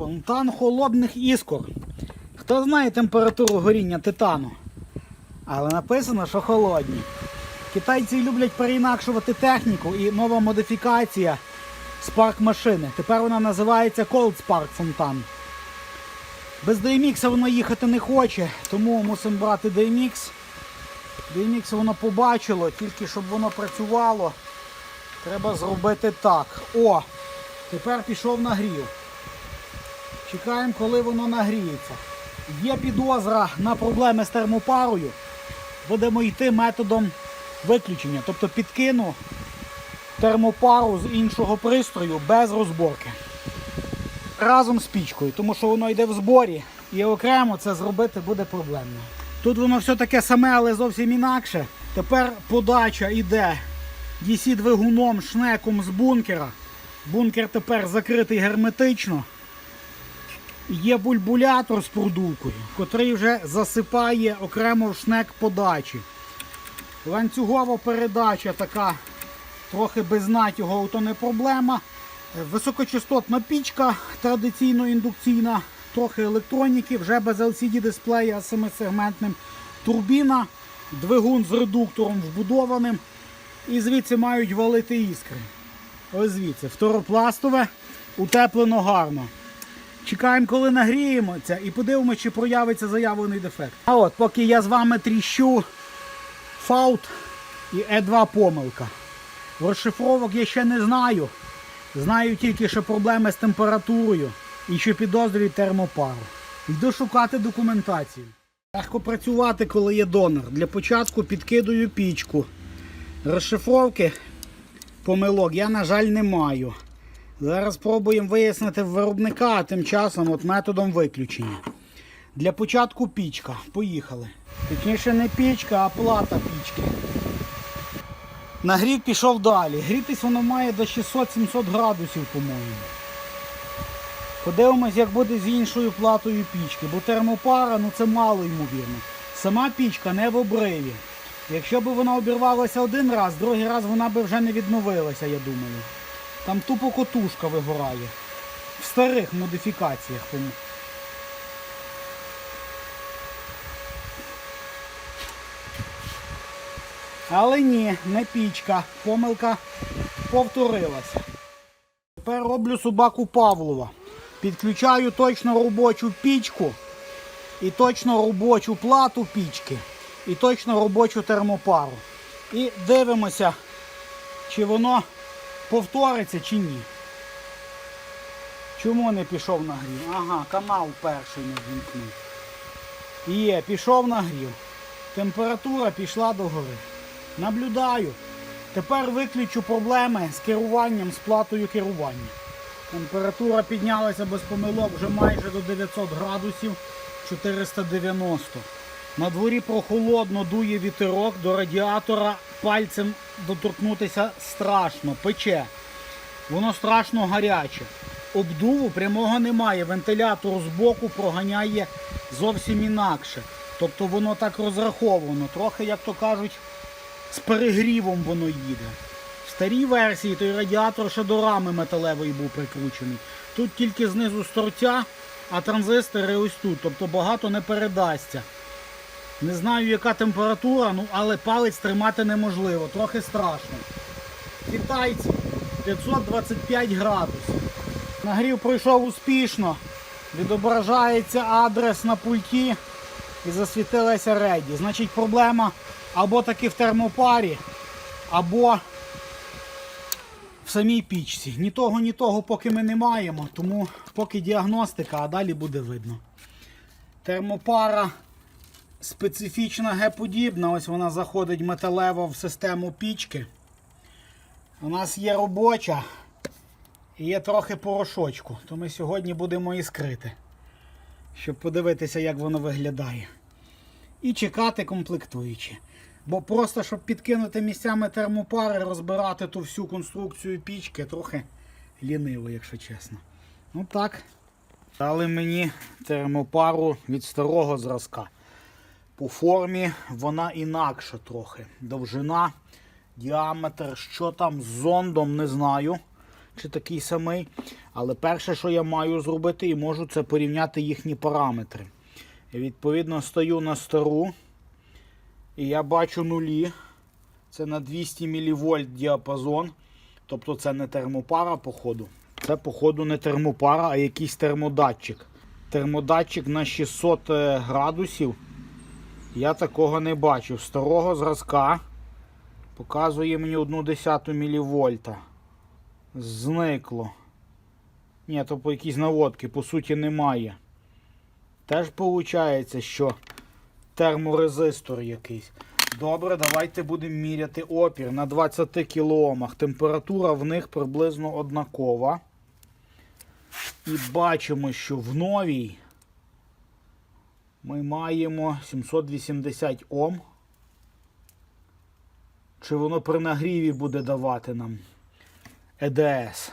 Фонтан холодних іскор. Хто знає температуру горіння титану? Але написано, що холодні. Китайці люблять переінакшувати техніку і нова модифікація Spark машини. Тепер вона називається Cold Spark Фонтан. Без DMX воно їхати не хоче, тому мусимо брати DMX. DMX воно побачило, тільки щоб воно працювало, треба зробити так. О! Тепер пішов нагрів. Чекаємо, коли воно нагріється. Є підозра на проблеми з термопарою. Будемо йти методом виключення. Тобто підкину термопару з іншого пристрою без розборки. Разом з пічкою, тому що воно йде в зборі і окремо це зробити буде проблемно. Тут воно все таке саме, але зовсім інакше. Тепер подача йде DC-двигуном, шнеком з бункера. Бункер тепер закритий герметично. Є бульбулятор з продувкою, котрий вже засипає окремо в шнек подачі. Ланцюгова передача така, трохи без натягу, то не проблема. Високочастотна пічка, традиційно індукційна, трохи електроніки, вже без LCD дисплея з 7-сегментним. Турбіна, двигун з редуктором вбудованим. І звідси мають валити іскри. Ось звідси. Второпластове, утеплено гарно. Чекаємо, коли нагріємося і подивимося, чи проявиться заявлений дефект. А от, поки я з вами тріщу фаут і Е2 помилка. Розшифровок я ще не знаю. Знаю тільки, що проблеми з температурою і що підозрюють термопару. Йду шукати документацію. Легко працювати, коли є донор. Для початку підкидую пічку. Розшифровки помилок я, на жаль, не маю. Зараз спробуємо вияснити виробника, а тим часом от методом виключення. Для початку пічка. Поїхали. Точніше не пічка, а плата пічки. Нагрів пішов далі. Грітись воно має до 600-700 градусів, по-моєму. Подивимось, як буде з іншою платою пічки, бо термопара ну це мало ймовірно. Сама пічка не в обриві. Якщо б вона обірвалася один раз, другий раз вона б вже не відновилася, я думаю. Там тупо котушка вигорає. В старих модифікаціях. Але ні, не пічка. Помилка повторилася. Тепер роблю собаку Павлова. Підключаю точно робочу пічку і точно робочу плату пічки, і точно робочу термопару. І дивимося, чи воно повториться чи ні. Чому не пішов нагрів? Ага, канал перший не вімкнув. Є, пішов нагрів. Температура пішла догори. Наблюдаю. Тепер виключу проблеми з керуванням, з платою керування. Температура піднялася без помилок вже майже до 900 градусів 490. На дворі прохолодно дує вітерок, до радіатора пальцем доторкнутися страшно, пече. Воно страшно гаряче. Обдуву прямого немає. Вентилятор збоку проганяє зовсім інакше. Тобто воно так розраховано. Трохи, як то кажуть, з перегрівом воно їде. В старій версії той радіатор ще до рами металевої був прикручений. Тут тільки знизу з а транзистори ось тут. Тобто багато не передасться. Не знаю, яка температура, ну але палець тримати неможливо, трохи страшно. Китайці 525 градусів. Нагрів пройшов успішно. Відображається адрес на пульті і засвітилася реді. Значить, проблема або таки в термопарі, або в самій пічці. Ні того, ні того поки ми не маємо, тому поки діагностика, а далі буде видно. Термопара специфічна геподібна. Ось вона заходить металево в систему пічки. У нас є робоча і є трохи порошочку, то ми сьогодні будемо іскрити, щоб подивитися, як воно виглядає. І чекати комплектуючі. Бо просто, щоб підкинути місцями термопари, розбирати ту всю конструкцію пічки, трохи ліниво, якщо чесно. Ну так. Дали мені термопару від старого зразка. По формі вона інакша трохи. Довжина, діаметр, що там з зондом, не знаю. чи такий самий. Але перше, що я маю зробити і можу, це порівняти їхні параметри. І відповідно стою на стару. І я бачу нулі. Це на 200 мВ діапазон. Тобто це не термопара, походу. Це, походу, не термопара, а якийсь термодатчик. Термодатчик на 600 градусів. Я такого не бачив. Старого зразка показує мені 1,1 мВ. Зникло. Ні, то по якійсь наводки, по суті, немає. Теж виходить, що терморезистор якийсь. Добре, давайте будемо міряти опір на 20 кілоомах. Температура в них приблизно однакова. І бачимо, що в новій ми маємо 780 Ом. Чи воно при нагріві буде давати нам ЕДС,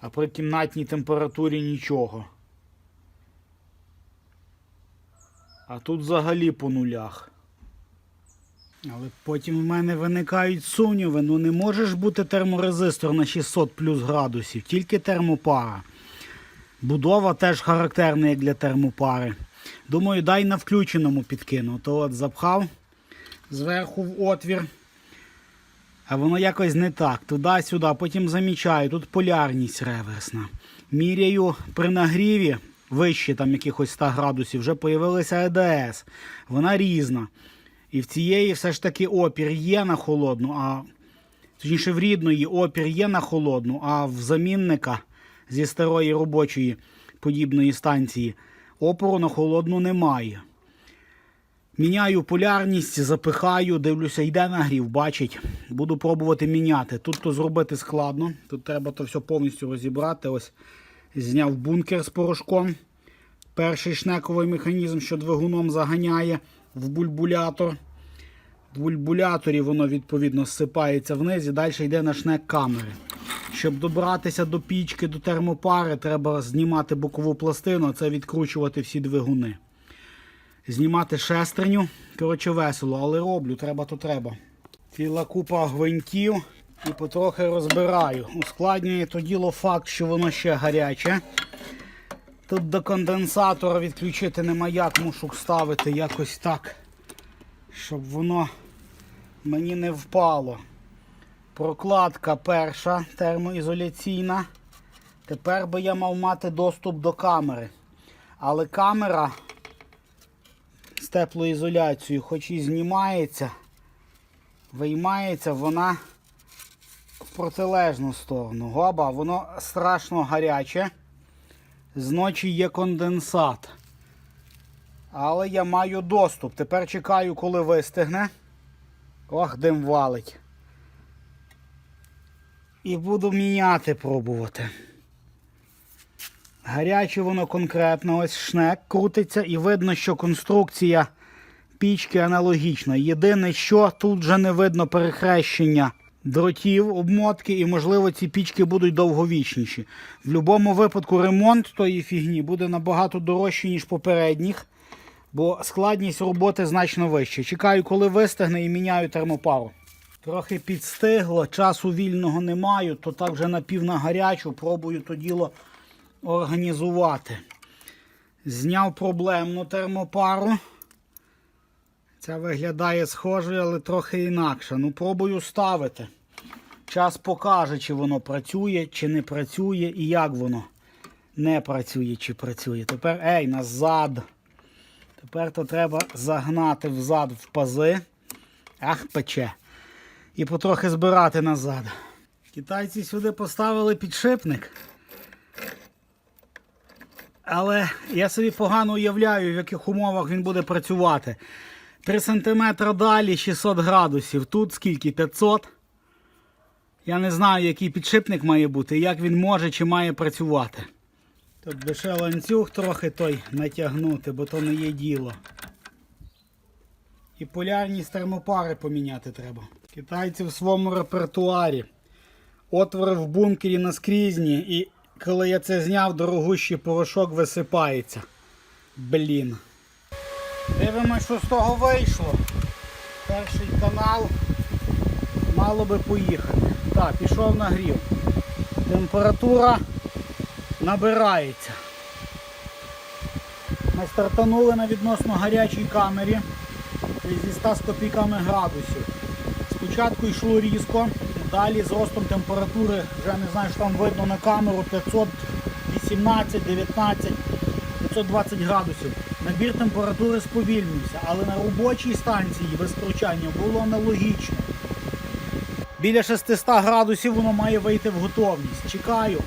а при кімнатній температурі нічого. А тут взагалі по нулях. Але потім в мене виникають сумніви. Ну не може ж бути терморезистор на 600 плюс градусів, тільки термопара. Будова теж характерна як для термопари. Думаю, дай на включеному підкину. То от запхав зверху в отвір. А воно якось не так. Туди-сюди. Потім замічаю, тут полярність реверсна. Міряю при нагріві вище там якихось 100 градусів, вже появилася ЕДС. Вона різна. І в цієї все ж таки опір є на холодну, а точніше в рідної опір є на холодну, а в замінника зі старої робочої подібної станції опору на холодну немає. Міняю полярність, запихаю, дивлюся, йде нагрів, бачить. Буду пробувати міняти. Тут то зробити складно. Тут треба то все повністю розібрати. Ось зняв бункер з порошком. Перший шнековий механізм, що двигуном заганяє в бульбулятор. Бульбуляторі воно відповідно зсипається вниз і далі йде на шнек камери. Щоб добратися до пічки, до термопари, треба знімати бокову пластину, а це відкручувати всі двигуни. Знімати шестерню. Коротше, весело, але роблю, треба то треба. Ціла купа гвинтів і потрохи розбираю. Ускладнює то діло факт, що воно ще гаряче. Тут до конденсатора відключити нема як, мушу ставити якось так, щоб воно мені не впало. Прокладка перша термоізоляційна. Тепер би я мав мати доступ до камери. Але камера з теплоізоляцією, хоч і знімається, виймається вона в протилежну сторону. Гоба, воно страшно гаряче. Зночі є конденсат. Але я маю доступ. Тепер чекаю, коли вистигне. Ох, дим валить. І буду міняти пробувати. Гаряче воно конкретно, ось шнек крутиться і видно, що конструкція пічки аналогічна. Єдине, що тут вже не видно перехрещення дротів, обмотки, і, можливо, ці пічки будуть довговічніші. В будь-якому випадку ремонт тої фігні буде набагато дорожчий, ніж попередніх, бо складність роботи значно вища. Чекаю, коли вистигне і міняю термопару. Трохи підстигло, часу вільного не маю, то так вже напів на гарячу, пробую то діло організувати. Зняв проблемну термопару. Ця виглядає схожою, але трохи інакше. Ну, пробую ставити. Час покаже, чи воно працює, чи не працює, і як воно не працює, чи працює. Тепер, ей, назад. Тепер то треба загнати взад в пази. Ах, пече. І потрохи збирати назад. Китайці сюди поставили підшипник. Але я собі погано уявляю, в яких умовах він буде працювати. 3 см далі 600 градусів. Тут скільки? 500. Я не знаю, який підшипник має бути, як він може чи має працювати. Тут би ще ланцюг трохи той натягнути, бо то не є діло. І полярність термопари поміняти треба. Китайці в своєму репертуарі. Отвори в бункері наскрізні, і коли я це зняв, дорогущий порошок висипається. Блін. Дивимось, що з того вийшло. Перший канал мало би поїхати. Так, пішов нагрів. Температура набирається. Ми стартанули на відносно гарячій камері зі 100 з копійками градусів. Спочатку йшло різко, далі з ростом температури, вже не знаю, що там видно на камеру, 518, 19, 520 градусів. Набір температури сповільнився, але на робочій станції без втручання було аналогічно. Біля 600 градусів воно має вийти в готовність. Чекаю.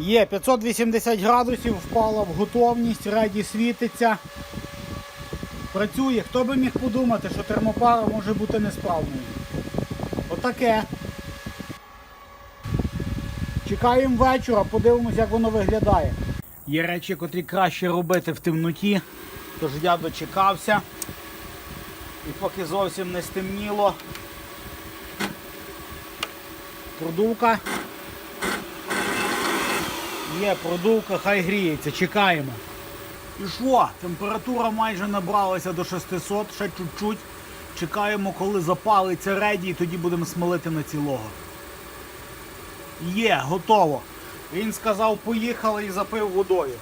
Є 580 градусів, впала в готовність, реді світиться. Працює. Хто би міг подумати, що термопара може бути несправною. Отаке. Чекаємо вечора, подивимось, як воно виглядає. Є речі, котрі краще робити в темноті, тож я дочекався. І поки зовсім не стемніло. Продувка. Є продувка, хай гріється, чекаємо. І що? Температура майже набралася до 600, ще чуть-чуть. Чекаємо, коли запалиться реді, і тоді будемо смолити на цілого. Є, готово. Він сказав, поїхали і запив водою.